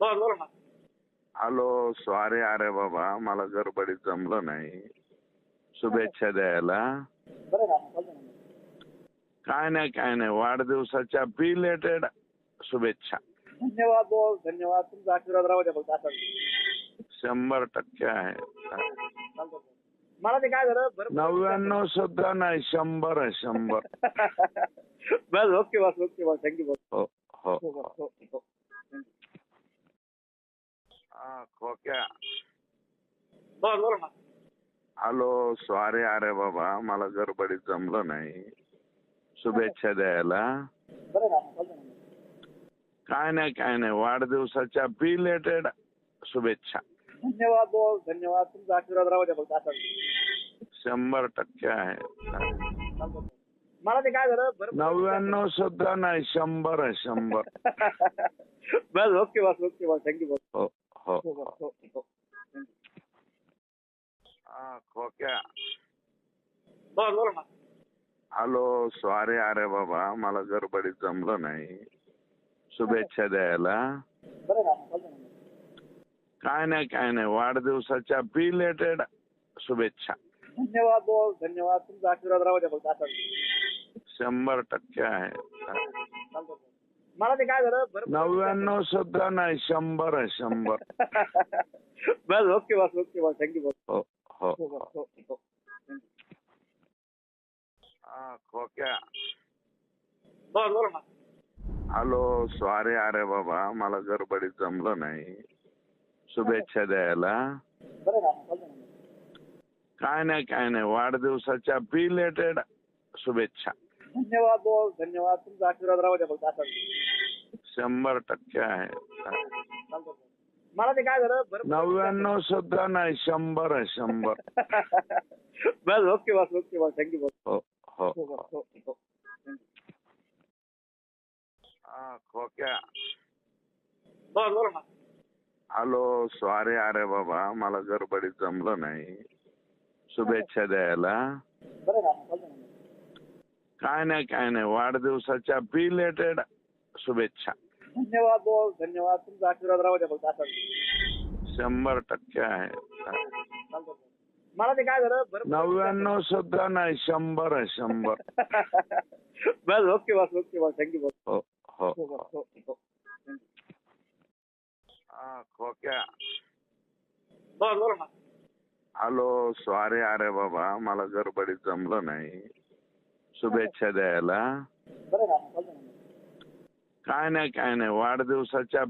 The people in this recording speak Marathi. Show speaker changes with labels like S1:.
S1: बोल ना.
S2: हॅलो सॉरी अरे बाबा मला गडबडीत जमलं नाही. शुभेच्छा द्यायला.
S1: बरं ना बोलतो ना.
S2: काय नाही काय नाही वाढदिवसाच्या बिलेटेड शुभेच्छा.
S1: धन्यवाद बोल धन्यवाद. तुमचा आशीर्वाद राहू द्या फक्त असा.
S2: शंभर टक्के आहे.
S1: चालतं मला ते काय झालं बरं
S2: नव्याण्णव सुद्धा नाही शंभर आहे शंभर.
S1: बस ओके बस ओके बस. थँक्यू बस
S2: हो. हो
S1: हो हो हो
S2: हा, खोक्या
S1: बोल ना
S2: हॅलो सॉरी अरे बाबा मला गडबडीत जमलं नाही. शुभेच्छा द्यायला.
S1: बरं ना बोलतो ना
S2: काय नाही काय नाही. वाढदिवसाच्या बिलेटेड शुभेच्छा.
S1: धन्यवाद बोल धन्यवाद. तुमचा आशीर्वाद राहू द्या फक्त असा
S2: शंभर टक्के आहे.
S1: चालतं मला ते काय झालं? बरं
S2: नव्याण्णव सुद्धा नाही. शंभर आहे शंभर.
S1: बस ओके बस ओके बस. थँक्यू बस.
S2: हो हो.
S1: हो बस हो हो.
S2: हा, खोक्या.
S1: बोल बोल ना
S2: हॅलो सॉरी अरे बाबा मला गडबडीत जमलं नाही. शुभेच्छा द्यायला.
S1: बरं ना बोलतो ना
S2: काय नाही काय नाही. वाढदिवसाच्या बिलेटेड शुभेच्छा.
S1: धन्यवाद बोल धन्यवाद. तुमचा आशीर्वाद राहू द्या फक्त
S2: शंभर टक्के आहे.
S1: मला ते काय झालं? बरं
S2: नव्याण्णव सुद्धा नाही शंभर आहे शंभर.
S1: बस ओके बस ओके बस. थँक्यू बस
S2: हो हो.
S1: हो बस हो हो.
S2: हा, खोक्या.
S1: बोल बोल ना.
S2: हॅलो सॉरी अरे बाबा मला गडबडीत जमलं नाही. शुभेच्छा द्यायला.
S1: बरं ना.
S2: काय नाही काय नाही. वाढदिवसाच्या बिलेटेड शुभेच्छा.
S1: धन्यवाद बोल धन्यवाद. तुमचा आशीर्वाद राहू द्या फक्त असा
S2: शंभर टक्के आहे.
S1: चालतं मला ते काय झालं? बरं
S2: नव्याण्णव सुद्धा नाही शंभर आहे शंभर.
S1: बस ओके बस ओके बस. थँक्यू बस.
S2: हो हो
S1: हो बस हो. हो
S2: हा, खोक्या.
S1: बोल बोल ना.
S2: हॅलो सॉरी अरे बाबा मला गडबडीत जमलं नाही. शुभेच्छा द्यायला.
S1: बरं ना बोलतो ना.
S2: काय नाही काय नाही. वाढदिवसाच्या बिलेटेड शुभेच्छा.
S1: धन्यवाद बोल धन्यवाद. तुमचा आशीर्वाद राहू द्या फक्त असा.
S2: शंभर टक्के आहे.
S1: चालतं मला ते काय झालं? बरं
S2: नव्याण्णव सुद्धा नाही शंभर आहे शंभर.
S1: बस ओके बस ओके बस. थँक्यू बस.
S2: हो हो.
S1: हो बस हो हो.
S2: हा, खोक्या.
S1: बोल बोल ना.
S2: हॅलो सॉरी अरे बाबा मला गडबडीत जमलं नाही. शुभेच्छा द्यायला. काय नाही काय नाही. वाढदिवसाच्या